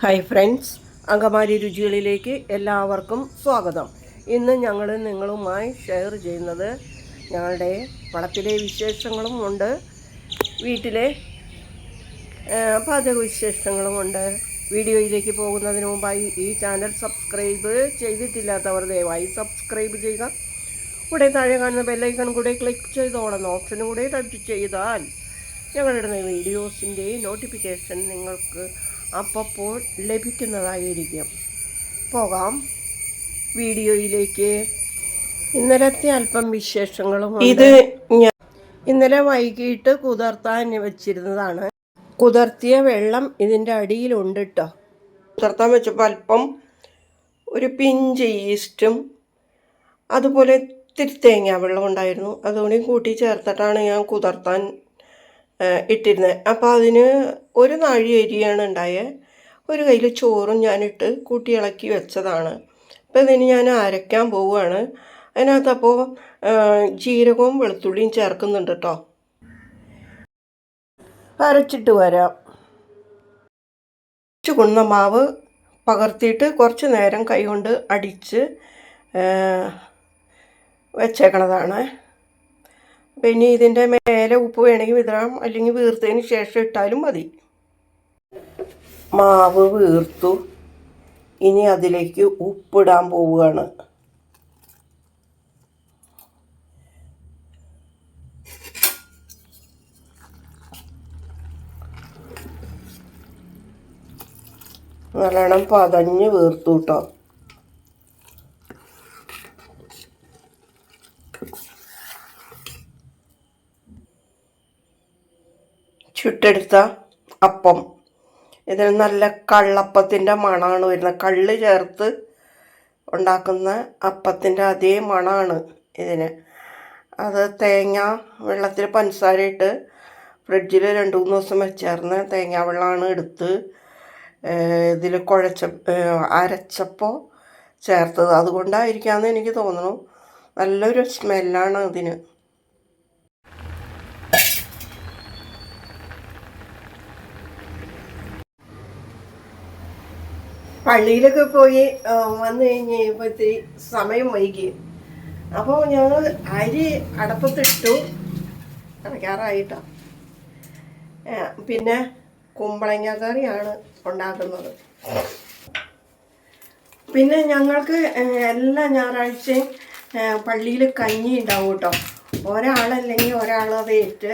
Hi friends Angamaly രുചികളിലേക്ക് എല്ലാവർക്കും സ്വാഗതം. ഇന്ന് ഞങ്ങൾ നിങ്ങളുമായി ഷെയർ ചെയ്യുന്നത് ഞങ്ങളുടെ വളപ്പിലെ വിശേഷങ്ങളും ഉണ്ട്. വീട്ടിലെ പാചക വിശേഷങ്ങളും ഉണ്ട്. വീഡിയോയിലേക്ക് പോകുന്നതിന് മുമ്പായി ഈ ചാനൽ സബ്സ്ക്രൈബ് ചെയ്തിട്ടില്ലാത്തവർ ദയവായി സബ്സ്ക്രൈബ് ചെയ്യുക. കൂടെ താഴെ കാണുന്ന ബെല്ലൈക്കൺ കൂടെ ക്ലിക്ക് ചെയ്തോളാം ഓപ്ഷനും കൂടെ ടച്ച് ചെയ്താൽ ഞങ്ങളിടുന്ന വീഡിയോസിന്റെ നോട്ടിഫിക്കേഷൻ നിങ്ങൾക്ക് അപ്പോൾ ലഭിക്കുന്നതായിരിക്കും. പോകാം. വീഡിയോയിലേക്ക്. ഇന്നലത്തെ അല്പം വിശേഷങ്ങളും ഇത് ഞാൻ ഇന്നലെ വൈകിട്ട് കുതിർത്താൻ വെച്ചിരുന്നതാണ്. കുതിർത്തിയ വെള്ളം ഇതിന്റെ അടിയിലുണ്ട് കേട്ടോ കുതിർത്താൻ വെച്ചപ്പോൾ അല്പം ഒരു പിഞ്ച് ഈസ്റ്റും അതുപോലെ ഇത്തിരി തേങ്ങ വെള്ളം ഉണ്ടായിരുന്നു. അതുകൂടി കൂട്ടി ചേർത്തിട്ടാണ് ഞാൻ കുതിർത്താൻ ഇട്ടിരുന്നത് അപ്പോൾ അതിന് ഒരു നാഴി അരിയാണ് ഉണ്ടായത് ഒരു കയ്യിൽ ചോറും ഞാനിട്ട് കൂട്ടി ഇളക്കി വെച്ചതാണ്. അപ്പോൾ ഇതിന് ഞാൻ അരയ്ക്കാൻ പോവുകയാണ് അതിനകത്തപ്പോൾ ജീരകവും വെളുത്തുള്ളിയും ചേർക്കുന്നുണ്ട് കേട്ടോ അരച്ചിട്ട് വരാം. കുറച്ച് മാവ് പകർത്തിയിട്ട് കുറച്ച് നേരം കൈകൊണ്ട് അടിച്ച് ആ, പിന്നെ ഇതിന്റെ മേലെ ഉപ്പ് വേണമെങ്കിൽ വിതറാം. അല്ലെങ്കിൽ വീർത്തതിന് ശേഷം ഇട്ടാലും മതി. മാവ് വീർത്തു. ഇനി അതിലേക്ക് ഉപ്പിടാൻ പോവുകയാണ്. നല്ലോണം പതഞ്ഞ് വീർത്തു കേട്ടോ. ചുട്ടെടുത്ത അപ്പം. ഇതിൽ നല്ല കള്ളപ്പത്തിന്റെ മണമാണ് വരുന്നത്. കള്ള് ചേർത്ത് ഉണ്ടാക്കുന്ന അപ്പത്തിന്റെ അതേ മണമാണ് ഇതിന്. അത് തേങ്ങ വെള്ളത്തിൽ പഞ്ചസാരയിട്ട് ഫ്രിഡ്ജിൽ രണ്ട് മൂന്ന് ദിവസം വെച്ചായിരുന്നു തേങ്ങാ വെള്ളമാണ് എടുത്ത് ഇതിൽ കുഴച്ച അരച്ചപ്പോൾ ചേർത്തത്. അതുകൊണ്ടായിരിക്കാമെന്ന് എനിക്ക് തോന്നുന്നു. നല്ലൊരു സ്മെല്ലാണ് ഇതിന്. പള്ളിയിലൊക്കെ പോയി വന്നു കഴിഞ്ഞ് കഴിയുമ്പോൾ ഇത്തിരി സമയം വൈകി. അപ്പോൾ ഞങ്ങൾ അരി അടപ്പത്തിട്ടു. കണക്കാറായിട്ടോ പിന്നെ കുമ്പളങ്ങ കറിയാണ് ഉണ്ടാക്കുന്നത്. പിന്നെ ഞങ്ങൾക്ക് എല്ലാ ഞായറാഴ്ചയും പള്ളിയിൽ കഞ്ഞി ഉണ്ടാവും കേട്ടോ. ഒരാളല്ലെങ്കിൽ ഒരാളത് ഏറ്റ്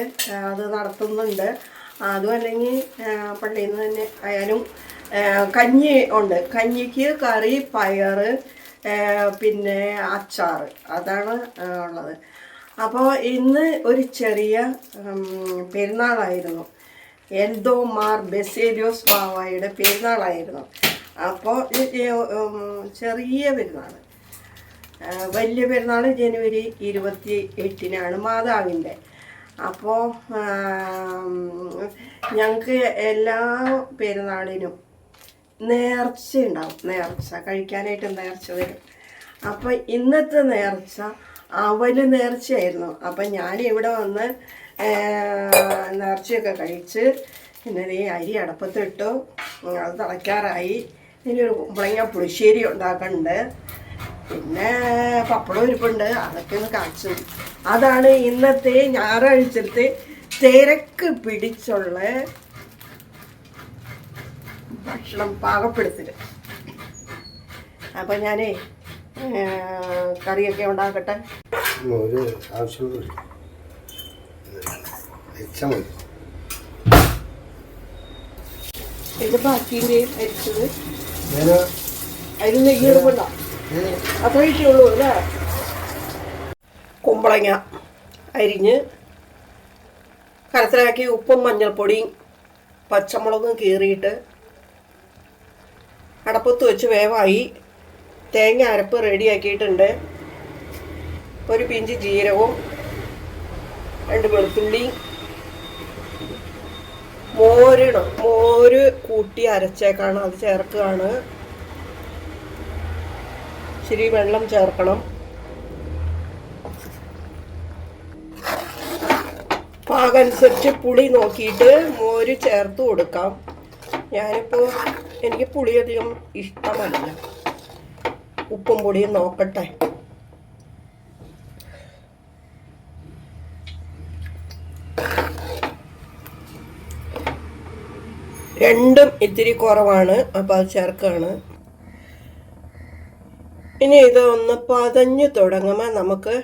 അത് നടത്തുന്നുണ്ട്. അതും അല്ലെങ്കിൽ പള്ളിയിൽ നിന്ന് തന്നെ ആയാലും കഞ്ഞി ഉണ്ട്. കഞ്ഞിക്ക് കറി പയറ് പിന്നെ അച്ചാർ. അതാണ് ഉള്ളത്. അപ്പോൾ ഇന്ന് ഒരു ചെറിയ പെരുന്നാളായിരുന്നു. എൽദോ മാർ ബസേരിയോസ് ബാവായുടെ പെരുന്നാളായിരുന്നു. അപ്പോൾ ചെറിയ പെരുന്നാൾ വലിയ പെരുന്നാൾ ജനുവരി ഇരുപത്തി എട്ടിനാണ് മാതാവിന്റെ അപ്പോൾ ഞങ്ങൾക്ക് എല്ലാ പെരുന്നാളിനും നേർച്ച ഉണ്ടാവും നേർച്ച കഴിക്കാനായിട്ട് നേർച്ച വരും. അപ്പോൾ ഇന്നത്തെ നേർച്ച അവൽ നേർച്ചയായിരുന്നു. അപ്പം ഞാൻ ഇവിടെ വന്ന് നേർച്ചയൊക്കെ കഴിച്ച് പിന്നെ ഈ അരി അടപ്പത്തിട്ടു. അത് തിളയ്ക്കാറായി. ഇനി ഒരു കുമ്പളങ്ങ പുളിശ്ശേരി ഉണ്ടാക്കുന്നുണ്ട് പിന്നെ പപ്പടം ഇരിപ്പുണ്ട് അതൊക്കെ ഒന്ന് കാച്ചു. അതാണ് ഇന്നത്തെ ഞായറാഴ്ചത്തെ തിരക്ക് പിടിച്ചുള്ള ഭക്ഷണം പാകപ്പെടുത്തരുത് അപ്പം ഞാനേ കറിയൊക്കെ ഉണ്ടാക്കട്ടെ? ഒരു ആവശ്യമില്ല വെച്ചാൽ മതി. ഇത് ബാക്കിന്റെയും അരിച്ചത്. ഞാൻ അതിന് നെയ്യ് എടുക്കണ്ട. അത്രയൊക്കെ അല്ലേ? കുമ്പളങ്ങ അരിഞ്ഞ് കരത്തിലാക്കി ഉപ്പും മഞ്ഞൾപ്പൊടിയും പച്ചമുളകും കീറിയിട്ട് അടപ്പത്ത് വെച്ച് വേവായി. തേങ്ങ അരപ്പ് റെഡിയാക്കിയിട്ടുണ്ട് ഒരു പിഞ്ച് ജീരകവും രണ്ട് വെളുത്തുള്ളി മോരിണം മോര് കൂട്ടി അരച്ചേക്കാണ്. അത് ചേർക്കുകയാണ്. ഇച്ചിരി വെള്ളം ചേർക്കണം. പാകനുസരിച്ച് പുളി നോക്കിയിട്ട് മോര് ചേർത്ത് കൊടുക്കാം. ഞാനിപ്പോൾ എനിക്ക് പുളിയധികം ഇഷ്ടമല്ല. ഉപ്പും പൊടിയും നോക്കട്ടെ. രണ്ടും ഇത്തിരി കുറവാണ്. അപ്പോൾ അത് ചേർക്കുകയാണ് ഇനി ഇത് ഒന്ന് പതഞ്ഞു തുടങ്ങുമ്പോൾ നമുക്ക്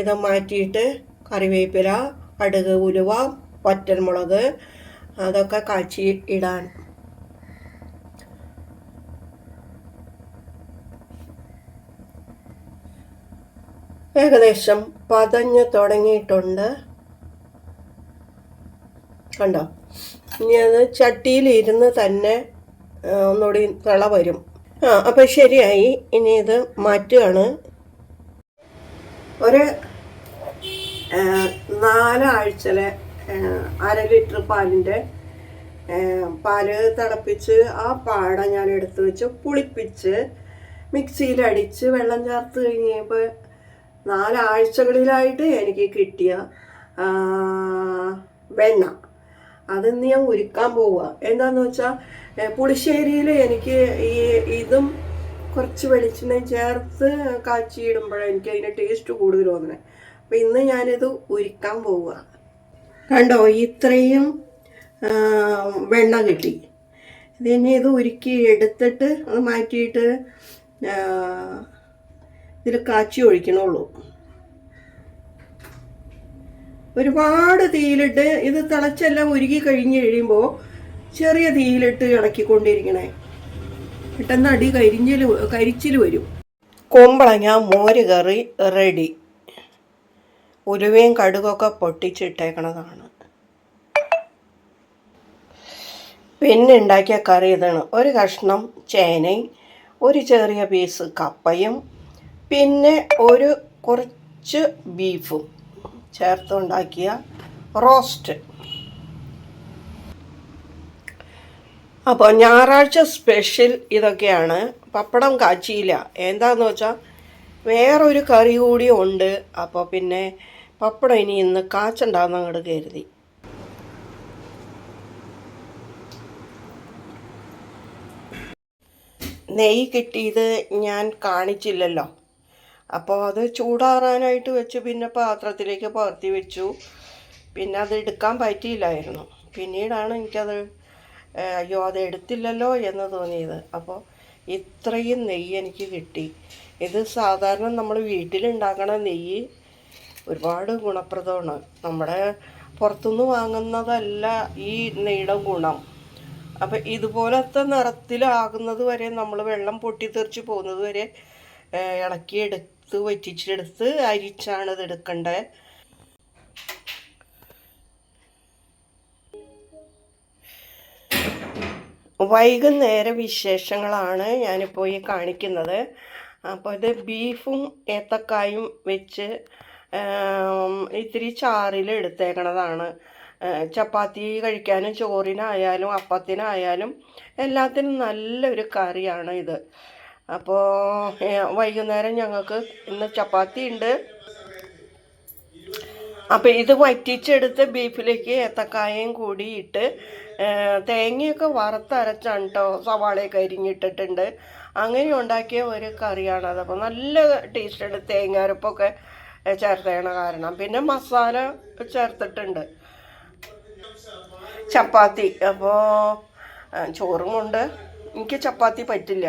ഇത് മാറ്റിയിട്ട് കറിവേപ്പില കടുക് ഉലുവ പറ്റൻമുളക് അതൊക്കെ കാച്ചി ഇടാൻ. ഏകദേശം പതഞ്ഞു തുടങ്ങിയിട്ടുണ്ട്. കണ്ടോ? ഇനി അത് ചട്ടിയിൽ ഇരുന്ന് തന്നെ ഒന്നുകൂടി തിള വരും. ആ അപ്പം ശരിയായി. ഇനി ഇത് മാറ്റുകയാണ്. ഒരു നാലാഴ്ചയിലെ അര ലിറ്റർ പാലിന്റെ പാൽ തിളപ്പിച്ച് ആ പാട ഞാൻ എടുത്തു വെച്ച് പുളിപ്പിച്ച് മിക്സിയിലടിച്ച് വെള്ളം ചേർത്ത് കഴിഞ്ഞപ്പോൾ നാലാഴ്ചകളിലായിട്ട് എനിക്ക് കിട്ടിയ വെണ്ണ. അതിന്ന് ഞാൻ ഉരുക്കാൻ പോവുക എന്താന്ന് വെച്ചാൽ പുളിശ്ശേരിയിൽ എനിക്ക് ഈ ഇതും കുറച്ച് വെളിച്ചെണ്ണ ചേർത്ത് കാച്ചിയിടുമ്പോഴാണ് എനിക്ക് അതിന്റെ ടേസ്റ്റ് കൂടുതൽ തോന്നുന്നത് അപ്പം ഇന്ന് ഞാനിത് ഉരുക്കാൻ പോവുക കണ്ടോ ഇത്രയും വെണ്ണ കിട്ടി. ഇതിനെ ഇത് ഉരുക്കി എടുത്തിട്ട് അത് മാറ്റിയിട്ട് ഇതിൽ കാച്ചി ഒഴിക്കണുള്ളൂ. ഒരുപാട് തീയിലിട്ട് ഇത് തിളച്ചെല്ലാം ഉരുകി കഴിഞ്ഞ് കഴിയുമ്പോൾ ചെറിയ തീയിലിട്ട് ഇളക്കിക്കൊണ്ടിരിക്കണേ. പെട്ടെന്ന് അടി കരിഞ്ഞിൽ കരിച്ചിൽ വരും. കുമ്പളങ്ങ മോര് കറി റെഡി. ഉലുവയും കടുകൊക്കെ പൊട്ടിച്ചിട്ടേക്കണതാണ്. പിന്നെ ഉണ്ടാക്കിയ കറി ഇതാണ്. ഒരു കഷ്ണം ചേനയും ഒരു ചെറിയ പീസ് കപ്പയും പിന്നെ ഒരു കുറച്ച് ബീഫും ചേർത്തുണ്ടാക്കിയ റോസ്റ്റ്. അപ്പോൾ ഞായറാഴ്ച സ്പെഷ്യൽ ഇതൊക്കെയാണ്. പപ്പടം കാച്ചിയില്ല. എന്താന്ന് വെച്ചാൽ വേറൊരു കറി കൂടി ഉണ്ട്. അപ്പോൾ പിന്നെ പപ്പടം ഇനി ഇന്ന് കാച്ചുണ്ടാകുന്ന അങ്ങോട്ട് കരുതി. നെയ്യ് കിട്ടിയത് ഞാൻ കാണിച്ചില്ലല്ലോ. അപ്പോൾ അത് ചൂടാറാനായിട്ട് വെച്ച് പിന്നെ പാത്രത്തിലേക്ക് പകർത്തി വെച്ചു. പിന്നെ അത് എടുക്കാൻ പറ്റിയില്ലായിരുന്നു. പിന്നീടാണ് എനിക്കത് അയ്യോ അത് എടുത്തില്ലല്ലോ എന്ന് തോന്നിയത്. അപ്പോൾ ഇത്രയും നെയ്യ് എനിക്ക് കിട്ടി. ഇത് സാധാരണ നമ്മൾ വീട്ടിലുണ്ടാക്കണ നെയ്യ് ഒരുപാട് ഗുണപ്രദമാണ്. നമ്മുടെ പുറത്തുനിന്ന് വാങ്ങുന്നതല്ല ഈ നെയ്യുടെ ഗുണം. അപ്പം ഇതുപോലത്തെ നിറത്തിലാകുന്നത് വരെ നമ്മൾ വെള്ളം പൊട്ടിത്തെറിച്ച് പോകുന്നത് വരെ ഏഹ്, ഇളക്കിയെടുത്ത് വറ്റിച്ചെടുത്ത് അരിച്ചാണ് ഇത് എടുക്കേണ്ടത് വൈകുന്നേര വിശേഷങ്ങളാണ് ഞാനിപ്പോൾ ഈ കാണിക്കുന്നത്. അപ്പോൾ ഇത് ബീഫും ഏത്തക്കായും വെച്ച് ഇത്തിരി ചാറിൽ എടുത്തേക്കണതാണ്. ചപ്പാത്തി കഴിക്കാനും ചോറിനായാലും അപ്പത്തിനായാലും എല്ലാത്തിനും നല്ലൊരു കറിയാണ് ഇത്. അപ്പോൾ വൈകുന്നേരം ഞങ്ങൾക്ക് ഇന്ന് ചപ്പാത്തി ഉണ്ട്. അപ്പം ഇത് വറ്റിച്ചെടുത്ത് ബീഫിലേക്ക് ഏത്തക്കായയും കൂടി ഇട്ട് തേങ്ങയൊക്കെ വറുത്തരച്ചാണ് കേട്ടോ സവാളയൊക്കെ അരിഞ്ഞിട്ടിട്ടുണ്ട്. അങ്ങനെ ഉണ്ടാക്കിയ ഒരു കറിയാണത് അപ്പോൾ നല്ല ടേസ്റ്റ് ഉണ്ട് തേങ്ങാരപ്പൊക്കെ ചേർത്തേണ കാരണം. പിന്നെ മസാല ചേർത്തിട്ടുണ്ട്. ചപ്പാത്തി. അപ്പോൾ ചോറുമുണ്ട് എനിക്ക് ചപ്പാത്തി പറ്റില്ല.